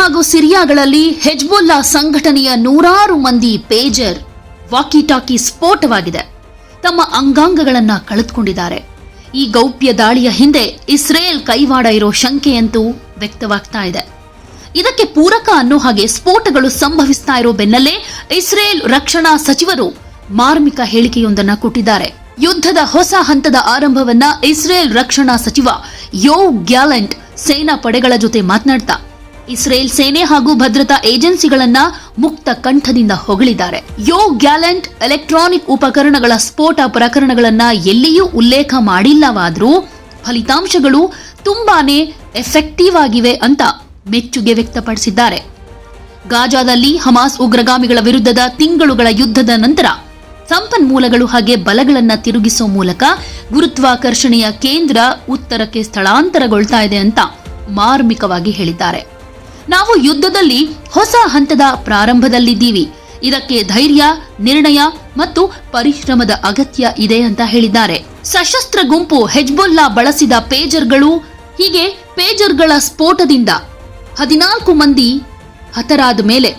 ಹಾಗೂ ಸಿರಿಯಾಗಳಲ್ಲಿ ಹೆಜ್ಬುಲ್ಲಾ ಸಂಘಟನೆಯ ನೂರಾರು ಮಂದಿ ಪೇಜರ್ ವಾಕಿಟಾಕಿ ಸ್ಫೋಟವಾಗಿದೆ. ತಮ್ಮ ಅಂಗಾಂಗಗಳನ್ನ ಕಳೆದುಕೊಂಡಿದ್ದಾರೆ. ಈ ಗೌಪ್ಯ ದಾಳಿಯ ಹಿಂದೆ ಇಸ್ರೇಲ್ ಕೈವಾಡ ಇರೋ ಶಂಕೆಯಂತೂ ವ್ಯಕ್ತವಾಗ್ತಾ ಇದೆ. ಇದಕ್ಕೆ ಪೂರಕ ಅನ್ನೋ ಹಾಗೆ ಸ್ಫೋಟಗಳು ಸಂಭವಿಸ್ತಾ ಇರೋ ಬೆನ್ನಲ್ಲೇ ಇಸ್ರೇಲ್ ರಕ್ಷಣಾ ಸಚಿವರು ಮಾರ್ಮಿಕ ಹೇಳಿಕೆಯೊಂದನ್ನ ಕೊಟ್ಟಿದ್ದಾರೆ. ಯುದ್ಧದ ಹೊಸ ಹಂತದ ಆರಂಭವನ್ನ ಇಸ್ರೇಲ್ ರಕ್ಷಣಾ ಸಚಿವ ಯೋ ಗ್ಯಾಲೆಂಟ್ ಸೇನಾ ಪಡೆಗಳ ಜೊತೆ ಮಾತನಾಡ್ತಾ ಇಸ್ರೇಲ್ ಸೇನೆ ಹಾಗೂ ಭದ್ರತಾ ಏಜೆನ್ಸಿಗಳನ್ನ ಮುಕ್ತ ಕಂಠದಿಂದ ಹೊಗಳಿದ್ದಾರೆ. ಯೋ ಗ್ಯಾಲೆಂಟ್ ಎಲೆಕ್ಟ್ರಾನಿಕ್ ಉಪಕರಣಗಳ ಸ್ಫೋಟ ಪ್ರಕರಣಗಳನ್ನ ಎಲ್ಲಿಯೂ ಉಲ್ಲೇಖ ಮಾಡಿಲ್ಲವಾದರೂ ಫಲಿತಾಂಶಗಳು ತುಂಬಾನೇ ಎಫೆಕ್ಟಿವ್ ಆಗಿವೆ ಅಂತ ಮೆಚ್ಚುಗೆ ವ್ಯಕ್ತಪಡಿಸಿದ್ದಾರೆ. ಗಾಜಾದಲ್ಲಿ ಹಮಾಸ್ ಉಗ್ರಗಾಮಿಗಳ ವಿರುದ್ಧದ ತಿಂಗಳುಗಳ ಯುದ್ಧದ ನಂತರ ಸಂಪನ್ಮೂಲಗಳು ಹಾಗೆ ಬಲಗಳನ್ನು ತಿರುಗಿಸುವ ಮೂಲಕ ಗುರುತ್ವಾಕರ್ಷಣೆಯ ಕೇಂದ್ರ ಉತ್ತರಕ್ಕೆ ಸ್ಥಳಾಂತರಗೊಳ್ತಾ ಇದೆ ಅಂತ ಮಾರ್ಮಿಕವಾಗಿ ಹೇಳಿದ್ದಾರೆ. ನಾವು ಯುದ್ಧದಲ್ಲಿ ಹೊಸ ಹಂತದ ಪ್ರಾರಂಭದಲ್ಲಿದ್ದೀವಿ. ಇದಕ್ಕೆ ಧೈರ್ಯ, ನಿರ್ಣಯ ಮತ್ತು ಪರಿಶ್ರಮದ ಅಗತ್ಯ ಇದೆ ಅಂತ ಹೇಳಿದ್ದಾರೆ. ಸಶಸ್ತ್ರ ಗುಂಪು ಹೆಜ್ಬುಲ್ಲಾ ಬಳಸಿದ ಪೇಜರ್ಗಳು ಹೀಗೆ ಪೇಜರ್ಗಳ ಸ್ಫೋಟದಿಂದ ಹದಿನಾಲ್ಕು ಮಂದಿ ಹತರಾದ ಮೇಲೆ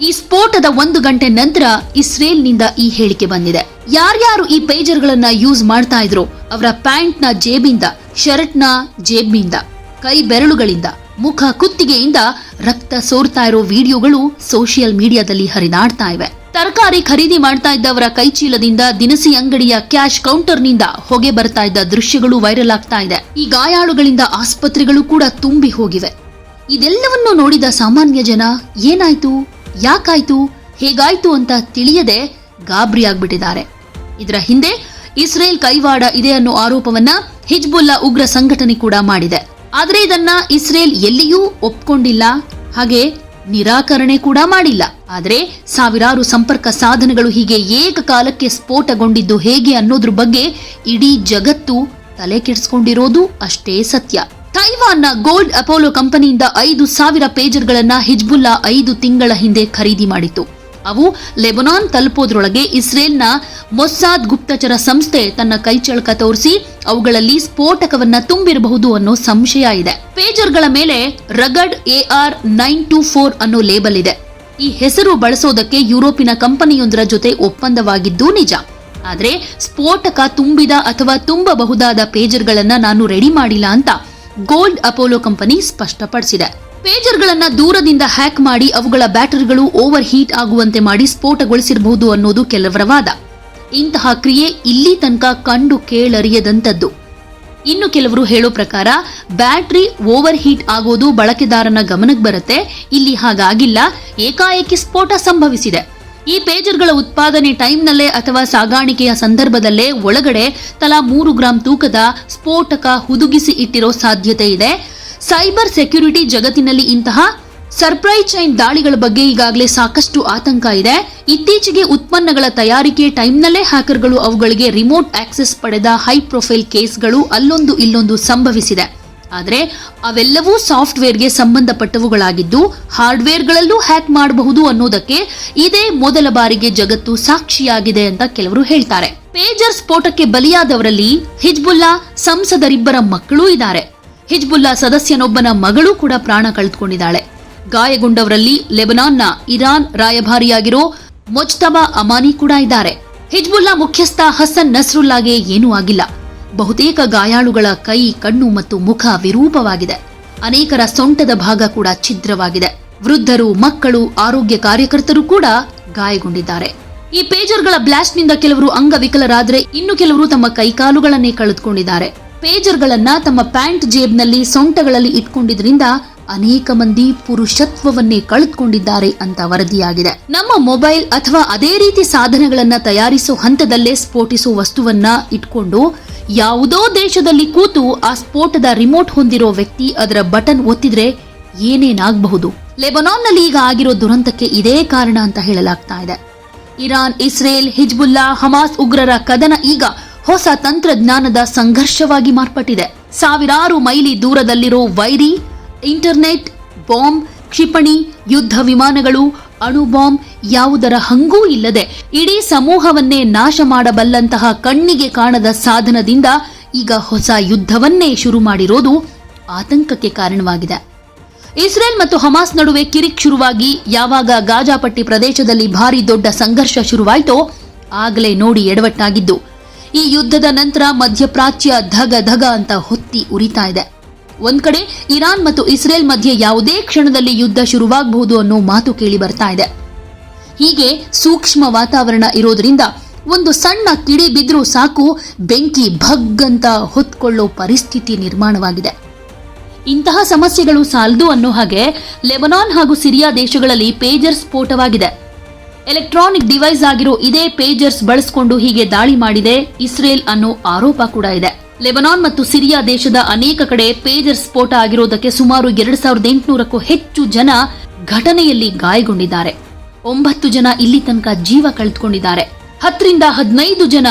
ಈ ಸ್ಫೋಟದ ಒಂದು ಗಂಟೆ ನಂತರ ಇಸ್ರೇಲ್ನಿಂದ ಈ ಹೇಳಿಕೆ ಬಂದಿದೆ. ಯಾರ್ಯಾರು ಈ ಪೇಜರ್ಗಳನ್ನ ಯೂಸ್ ಮಾಡ್ತಾ ಇದ್ರು? ಅವರ ಪ್ಯಾಂಟ್ನ ಜೇಬಿಂದ, ಶರ್ಟ್ನ ಜೇಬಿಂದ ಕೈ ಬೆರಳುಗಳಿಂದ ಮುಖ ಕುತ್ತಿಗೆಯಿಂದ ರಕ್ತ ಸೋರ್ತಾ ಇರೋ ವಿಡಿಯೋಗಳು ಸೋಷಿಯಲ್ ಮೀಡಿಯಾದಲ್ಲಿ ಹರಿದಾಡ್ತಾ ಇವೆ. ತರಕಾರಿ ಖರೀದಿ ಮಾಡ್ತಾ ಇದ್ದವರ ಕೈಚೀಲದಿಂದ ದಿನಸಿ ಅಂಗಡಿಯ ಕ್ಯಾಶ್ ಕೌಂಟರ್ನಿಂದ ಹೊಗೆ ಬರ್ತಾ ಇದ್ದ ದೃಶ್ಯಗಳು ವೈರಲ್ ಆಗ್ತಾ ಇದೆ. ಈ ಗಾಯಾಳುಗಳಿಂದ ಆಸ್ಪತ್ರೆಗಳು ಕೂಡ ತುಂಬಿ ಹೋಗಿವೆ. ಇದೆಲ್ಲವನ್ನು ನೋಡಿದ ಸಾಮಾನ್ಯ ಜನ, ಏನಾಯ್ತು? ಯಾಕಾಯ್ತು? ಹೇಗಾಯ್ತು ಅಂತ ತಿಳಿಯದೆ ಗಾಬರಿ ಇದರ ಹಿಂದೆ ಇಸ್ರೇಲ್ ಕೈವಾಡ ಇದೆ ಅನ್ನೋ ಆರೋಪವನ್ನ ಹಿಜ್ಬುಲ್ಲಾ ಉಗ್ರ ಸಂಘಟನೆ ಕೂಡ ಮಾಡಿದೆ. ಆದ್ರೆ ಇದನ್ನ ಇಸ್ರೇಲ್ ಎಲ್ಲಿಯೂ ಒಪ್ಕೊಂಡಿಲ್ಲ. ಹಾಗೆ ನಿರಾಕರಣೆ ಕೂಡ ಮಾಡಿಲ್ಲ. ಆದರೆ ಸಾವಿರಾರು ಸಂಪರ್ಕ ಸಾಧನಗಳು ಹೀಗೆ ಏಕಕಾಲಕ್ಕೆ ಸ್ಫೋಟಗೊಂಡಿದ್ದು ಹೇಗೆ ಅನ್ನೋದ್ರ ಬಗ್ಗೆ ಇಡೀ ಜಗತ್ತು ತಲೆ ಕೆಡಿಸ್ಕೊಂಡಿರೋದು ಅಷ್ಟೇ ಸತ್ಯ. ತೈವಾನ್ನ ಗೋಲ್ಡ್ ಅಪೋಲೋ ಕಂಪನಿಯಿಂದ ಐದು ಸಾವಿರ ಪೇಜರ್ಗಳನ್ನ ಹಿಜ್ಬುಲ್ಲಾ ಐದು ತಿಂಗಳ ಹಿಂದೆ ಖರೀದಿ ಮಾಡಿತ್ತು. ಅವು ಲೆಬನಾನ್ ತಲುಪೋದ್ರೊಳಗೆ ಇಸ್ರೇಲ್ನ ಮೊಸ್ಸಾದ್ ಗುಪ್ತಚರ ಸಂಸ್ಥೆ ತನ್ನ ಕೈಚಳಕ ತೋರಿಸಿ ಅವುಗಳಲ್ಲಿ ಸ್ಫೋಟಕವನ್ನ ತುಂಬಿರಬಹುದು ಅನ್ನೋ ಸಂಶಯ ಇದೆ. ಪೇಜರ್ಗಳ ಮೇಲೆ rugged AR nine two four ಅನ್ನೋ ಲೇಬಲ್ ಇದೆ. ಈ ಹೆಸರು ಬಳಸೋದಕ್ಕೆ ಯುರೋಪಿನ ಕಂಪನಿಯೊಂದರ ಜೊತೆ ಒಪ್ಪಂದವಾಗಿದ್ದು ನಿಜ. ಆದ್ರೆ ಸ್ಫೋಟಕ ತುಂಬಿದ ಅಥವಾ ತುಂಬಬಹುದಾದ ಪೇಜರ್ಗಳನ್ನ ನಾನು ರೆಡಿ ಮಾಡಿಲ್ಲ ಅಂತ ಗೋಲ್ಡ್ ಅಪೋಲೋ ಕಂಪನಿ ಸ್ಪಷ್ಟಪಡಿಸಿದೆ. ಪೇಜರ್ಗಳನ್ನ ದೂರದಿಂದ ಹ್ಯಾಕ್ ಮಾಡಿ ಅವುಗಳ ಬ್ಯಾಟರಿಗಳು ಓವರ್ ಹೀಟ್ ಆಗುವಂತೆ ಮಾಡಿ ಸ್ಫೋಟಗೊಳಿಸಿರಬಹುದು ಅನ್ನೋದು ಕೆಲವರ ವಾದ. ಇಂತಹ ಕ್ರಿಯೆ ಇಲ್ಲಿ ತನಕ ಕಂಡು ಕೇಳರಿಯದಂಥದ್ದು. ಇನ್ನು ಕೆಲವರು ಹೇಳೋ ಪ್ರಕಾರ, ಬ್ಯಾಟ್ರಿ ಓವರ್ ಹೀಟ್ ಆಗೋದು ಬಳಕೆದಾರನ ಗಮನಕ್ಕೆ ಬರುತ್ತೆ, ಇಲ್ಲಿ ಹಾಗಾಗಿಲ್ಲ, ಏಕಾಏಕಿ ಸ್ಫೋಟ ಸಂಭವಿಸಿದೆ. ಈ ಪೇಜರ್ಗಳ ಉತ್ಪಾದನೆ ಟೈಮ್ನಲ್ಲೇ ಅಥವಾ ಸಾಗಾಣಿಕೆಯ ಸಂದರ್ಭದಲ್ಲೇ ಒಳಗಡೆ ತಲಾ ಮೂರು ಗ್ರಾಂ ತೂಕದ ಸ್ಫೋಟಕ ಹುದುಗಿಸಿ ಇಟ್ಟಿರೋ ಸಾಧ್ಯತೆ ಇದೆ. ಸೈಬರ್ ಸೆಕ್ಯುರಿಟಿ ಜಗತ್ತಿನಲ್ಲಿ ಇಂತಹ ಸರ್ಪ್ರೈಸ್ ಚೈನ್ ದಾಳಿಗಳ ಬಗ್ಗೆ ಈಗಾಗಲೇ ಸಾಕಷ್ಟು ಆತಂಕ ಇದೆ. ಇತ್ತೀಚೆಗೆ ಉತ್ಪನ್ನಗಳ ತಯಾರಿಕೆ ಟೈಮ್ನಲ್ಲೇ ಹ್ಯಾಕರ್ಗಳು ಅವುಗಳಿಗೆ ರಿಮೋಟ್ ಆಕ್ಸೆಸ್ ಪಡೆದ ಹೈ ಪ್ರೊಫೈಲ್ ಕೇಸ್ಗಳು ಅಲ್ಲೊಂದು ಇಲ್ಲೊಂದು ಸಂಭವಿಸಿದೆ. ಆದರೆ ಅವೆಲ್ಲವೂ ಸಾಫ್ಟ್ವೇರ್ಗೆ ಸಂಬಂಧಪಟ್ಟವುಗಳಾಗಿದ್ದು ಹಾರ್ಡ್ವೇರ್ಗಳಲ್ಲೂ ಹ್ಯಾಕ್ ಮಾಡಬಹುದು ಅನ್ನೋದಕ್ಕೆ ಇದೇ ಮೊದಲ ಬಾರಿಗೆ ಜಗತ್ತು ಸಾಕ್ಷಿಯಾಗಿದೆ ಅಂತ ಕೆಲವರು ಹೇಳ್ತಾರೆ. ಪೇಜರ್ ಸ್ಫೋಟಕ್ಕೆ ಬಲಿಯಾದವರಲ್ಲಿ ಹಿಜ್ಬುಲ್ಲಾ ಸಂಸದರಿಬ್ಬರ ಮಕ್ಕಳೂ ಇದ್ದಾರೆ. ಹಿಜ್ಬುಲ್ಲಾ ಸದಸ್ಯನೊಬ್ಬನ ಮಗಳು ಕೂಡ ಪ್ರಾಣ ಕಳೆದುಕೊಂಡಿದ್ದಾಳೆ. ಗಾಯಗೊಂಡವರಲ್ಲಿ ಲೆಬನಾನ್ನ ಇರಾನ್ ರಾಯಭಾರಿಯಾಗಿರೋ ಮೊಜ್ತಬಾ ಅಮಾನಿ ಕೂಡ ಇದ್ದಾರೆ. ಹಿಜ್ಬುಲ್ಲಾ ಮುಖ್ಯಸ್ಥ ಹಸನ್ ನಸ್ರುಲ್ಲಾಗೆ ಏನೂ ಆಗಿಲ್ಲ. ಬಹುತೇಕ ಗಾಯಾಳುಗಳ ಕೈ, ಕಣ್ಣು ಮತ್ತು ಮುಖ ವಿರೂಪವಾಗಿದೆ. ಅನೇಕರ ಸೊಂಟದ ಭಾಗ ಕೂಡ ಛಿದ್ರವಾಗಿದೆ. ವೃದ್ಧರು, ಮಕ್ಕಳು, ಆರೋಗ್ಯ ಕಾರ್ಯಕರ್ತರು ಕೂಡ ಗಾಯಗೊಂಡಿದ್ದಾರೆ. ಈ ಪೇಜರ್ಗಳ ಬ್ಲಾಸ್ಟ್ನಿಂದ ಕೆಲವರು ಅಂಗವಿಕಲರಾದರೆ ಇನ್ನು ಕೆಲವರು ತಮ್ಮ ಕೈಕಾಲುಗಳನ್ನೇ ಕಳೆದುಕೊಂಡಿದ್ದಾರೆ. ಪೇಜರ್ಗಳನ್ನ ತಮ್ಮ ಪ್ಯಾಂಟ್ ಜೇಬ್ನಲ್ಲಿ ಸೊಂಟಗಳಲ್ಲಿ ಇಟ್ಕೊಂಡಿದ್ರಿಂದ ಅನೇಕ ಮಂದಿ ಪುರುಷತ್ವವನ್ನೇ ಕಳೆದುಕೊಂಡಿದ್ದಾರೆ ಅಂತ ವರದಿಯಾಗಿದೆ. ನಮ್ಮ ಮೊಬೈಲ್ ಅಥವಾ ಅದೇ ರೀತಿ ಸಾಧನಗಳನ್ನ ತಯಾರಿಸೋ ಹಂತದಲ್ಲೇ ಸ್ಫೋಟಿಸುವ ವಸ್ತುವನ್ನ ಇಟ್ಕೊಂಡು ಯಾವುದೋ ದೇಶದಲ್ಲಿ ಕೂತು ಆ ಸ್ಫೋಟದ ರಿಮೋಟ್ ಹೊಂದಿರೋ ವ್ಯಕ್ತಿ ಅದರ ಬಟನ್ ಒತ್ತಿದ್ರೆ ಏನೇನಾಗಬಹುದು? ಲೆಬನಾನ್ನಲ್ಲಿ ಈಗ ಆಗಿರೋ ದುರಂತಕ್ಕೆ ಇದೇ ಕಾರಣ ಅಂತ ಹೇಳಲಾಗ್ತಾ ಇದೆ. ಇರಾನ್, ಇಸ್ರೇಲ್, ಹಿಜ್ಬುಲ್ಲಾ, ಹಮಾಸ್ ಉಗ್ರರ ಕದನ ಈಗ ಹೊಸ ತಂತ್ರಜ್ಞಾನದ ಸಂಘರ್ಷವಾಗಿ ಮಾರ್ಪಟ್ಟಿದೆ. ಸಾವಿರಾರು ಮೈಲಿ ದೂರದಲ್ಲಿರೋ ವೈರಿ, ಇಂಟರ್ನೆಟ್, ಬಾಂಬ್, ಕ್ಷಿಪಣಿ, ಯುದ್ಧ ವಿಮಾನಗಳು ಅಣು ಬಾಂಬ್ ಯಾವುದರ ಹಂಗೂ ಇಲ್ಲದೆ ಇಡೀ ಸಮೂಹವನ್ನೇ ನಾಶ ಮಾಡಬಲ್ಲಂತಹ ಕಣ್ಣಿಗೆ ಕಾಣದ ಸಾಧನದಿಂದ ಈಗ ಹೊಸ ಯುದ್ಧವನ್ನೇ ಶುರು ಮಾಡಿರೋದು ಆತಂಕಕ್ಕೆ ಕಾರಣವಾಗಿದೆ. ಇಸ್ರೇಲ್ ಮತ್ತು ಹಮಾಸ್ ನಡುವೆ ಕಿರಿಕ್ ಶುರುವಾಗಿ ಯಾವಾಗ ಗಾಜಾಪಟ್ಟಿ ಪ್ರದೇಶದಲ್ಲಿ ಭಾರಿ ದೊಡ್ಡ ಸಂಘರ್ಷ ಶುರುವಾಯಿತೋ ಆಗಲೇ ನೋಡಿ ಎಡವಟ್ಟಾಗಿದ್ದು. ಈ ಯುದ್ಧದ ನಂತರ ಮಧ್ಯಪ್ರಾಚ್ಯ ಧಗ ಧಗ ಅಂತ ಹೊತ್ತಿ ಉರಿತಾ ಇದೆ. ಒಂದ್ ಕಡೆ ಇರಾನ್ ಮತ್ತು ಇಸ್ರೇಲ್ ಮಧ್ಯೆ ಯಾವುದೇ ಕ್ಷಣದಲ್ಲಿ ಯುದ್ಧ ಶುರುವಾಗಬಹುದು ಅನ್ನೋ ಮಾತು ಕೇಳಿ ಬರ್ತಾ ಇದೆ. ಹೀಗೆ ಸೂಕ್ಷ್ಮ ವಾತಾವರಣ ಇರೋದ್ರಿಂದ ಒಂದು ಸಣ್ಣ ಕಿಡಿ ಬಿದ್ರೂ ಸಾಕು, ಬೆಂಕಿ ಭಗ್ಗಂತ ಹೊತ್ಕೊಳ್ಳೋ ಪರಿಸ್ಥಿತಿ ನಿರ್ಮಾಣವಾಗಿದೆ. ಇಂತಹ ಸಮಸ್ಯೆಗಳು ಸಾಲದು ಅನ್ನೋ ಹಾಗೆ ಲೆಬನಾನ್ ಹಾಗೂ ಸಿರಿಯಾ ದೇಶಗಳಲ್ಲಿ ಪೇಜರ್ ಸ್ಫೋಟವಾಗಿದೆ. ಎಲೆಕ್ಟ್ರಾನಿಕ್ ಡಿವೈಸ್ ಆಗಿರೋ ಇದೇ ಪೇಜರ್ಸ್ ಬಳಸಿಕೊಂಡು ಹೀಗೆ ದಾಳಿ ಮಾಡಿದೆ. ಇಸ್ರೇಲ್ ಅನ್ನೋ ಆರೋಪ ಕೂಡ ಇದೆ. ಲೆಬನಾನ್ ಮತ್ತು ಸಿರಿಯಾ ದೇಶದ ಅನೇಕ ಕಡೆ ಪೇಜರ್ ಸ್ಫೋಟ ಆಗಿರೋದಕ್ಕೆ ಸುಮಾರು ಎರಡ್ ಸಾವಿರದ ಎಂಟುನೂರಕ್ಕೂ ಹೆಚ್ಚು ಜನ ಘಟನೆಯಲ್ಲಿ ಗಾಯಗೊಂಡಿದ್ದಾರೆ. ಒಂಬತ್ತು ಜನ ಇಲ್ಲಿ ತನಕ ಜೀವ ಕಳೆದುಕೊಂಡಿದ್ದಾರೆ. ಹತ್ತರಿಂದ ಹದಿನೈದು ಜನ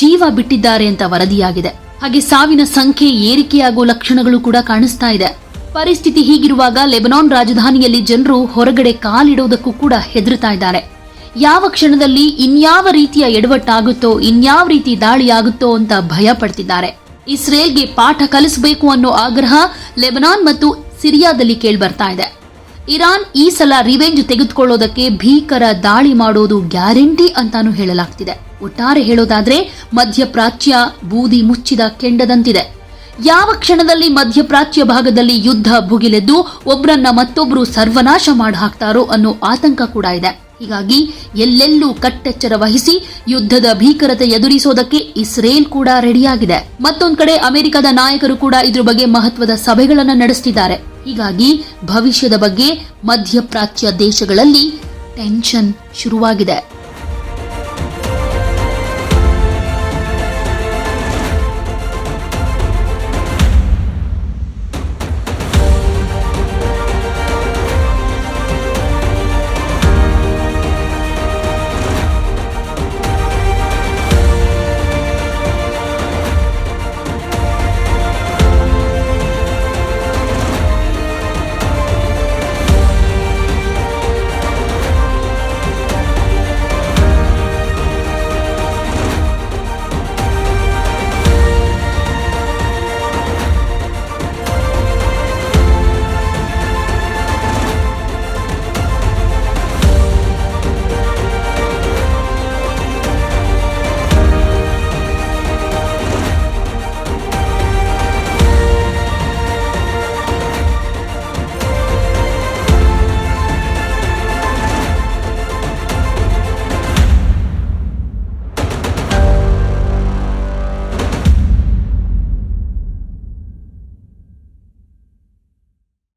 ಜೀವ ಬಿಟ್ಟಿದ್ದಾರೆ ಅಂತ ವರದಿಯಾಗಿದೆ. ಹಾಗೆ ಸಾವಿನ ಸಂಖ್ಯೆ ಏರಿಕೆಯಾಗುವ ಲಕ್ಷಣಗಳು ಕೂಡ ಕಾಣಿಸ್ತಾ ಇದೆ. ಪರಿಸ್ಥಿತಿ ಹೀಗಿರುವಾಗ ಲೆಬನಾನ್ ರಾಜಧಾನಿಯಲ್ಲಿ ಜನರು ಹೊರಗಡೆ ಕಾಲಿಡೋದಕ್ಕೂ ಕೂಡ ಹೆದರ್ತಾ ಇದ್ದಾರೆ. ಯಾವ ಕ್ಷಣದಲ್ಲಿ ಇನ್ಯಾವ ರೀತಿಯ ಎಡವಟ್ಟಾಗುತ್ತೋ, ಇನ್ಯಾವ ರೀತಿ ದಾಳಿಯಾಗುತ್ತೋ ಅಂತ ಭಯ ಪಡ್ತಿದ್ದಾರೆ. ಇಸ್ರೇಲ್ಗೆ ಪಾಠ ಕಲಿಸಬೇಕು ಅನ್ನೋ ಆಗ್ರಹ ಲೆಬನಾನ್ ಮತ್ತು ಸಿರಿಯಾದಲ್ಲಿ ಕೇಳ್ಬರ್ತಾ ಇದೆ. ಇರಾನ್ ಈ ಸಲ ರಿವೆಂಜ್ ತೆಗೆದುಕೊಳ್ಳೋದಕ್ಕೆ ಭೀಕರ ದಾಳಿ ಮಾಡೋದು ಗ್ಯಾರಂಟಿ ಅಂತಾನು ಹೇಳಲಾಗ್ತಿದೆ. ಒಟ್ಟಾರೆ ಹೇಳೋದಾದ್ರೆ ಮಧ್ಯಪ್ರಾಚ್ಯ ಬೂದಿ ಮುಚ್ಚಿದ ಕೆಂಡದಂತಿದೆ. ಯಾವ ಕ್ಷಣದಲ್ಲಿ ಮಧ್ಯಪ್ರಾಚ್ಯ ಭಾಗದಲ್ಲಿ ಯುದ್ಧ ಭುಗಿಲೆದ್ದು ಒಬ್ಬರನ್ನ ಮತ್ತೊಬ್ಬರು ಸರ್ವನಾಶ ಮಾಡಿ ಹಾಕ್ತಾರೋ ಅನ್ನೋ ಆತಂಕ ಕೂಡ ಇದೆ. ಹೀಗಾಗಿ ಎಲ್ಲೆಲ್ಲೂ ಕಟ್ಟೆಚ್ಚರ ವಹಿಸಿ ಯುದ್ಧದ ಭೀಕರತೆ ಎದುರಿಸೋದಕ್ಕೆ ಇಸ್ರೇಲ್ ಕೂಡ ರೆಡಿಯಾಗಿದೆ. ಮತ್ತೊಂದು ಕಡೆ ಅಮೆರಿಕದ ನಾಯಕರು ಕೂಡ ಇದ್ರ ಬಗ್ಗೆ ಮಹತ್ವದ ಸಭೆಗಳನ್ನು ನಡೆಸ್ತಿದ್ದಾರೆ. ಹೀಗಾಗಿ ಭವಿಷ್ಯದ ಬಗ್ಗೆ ಮಧ್ಯಪ್ರಾಚ್ಯ ದೇಶಗಳಲ್ಲಿ ಟೆನ್ಷನ್ ಶುರುವಾಗಿದೆ.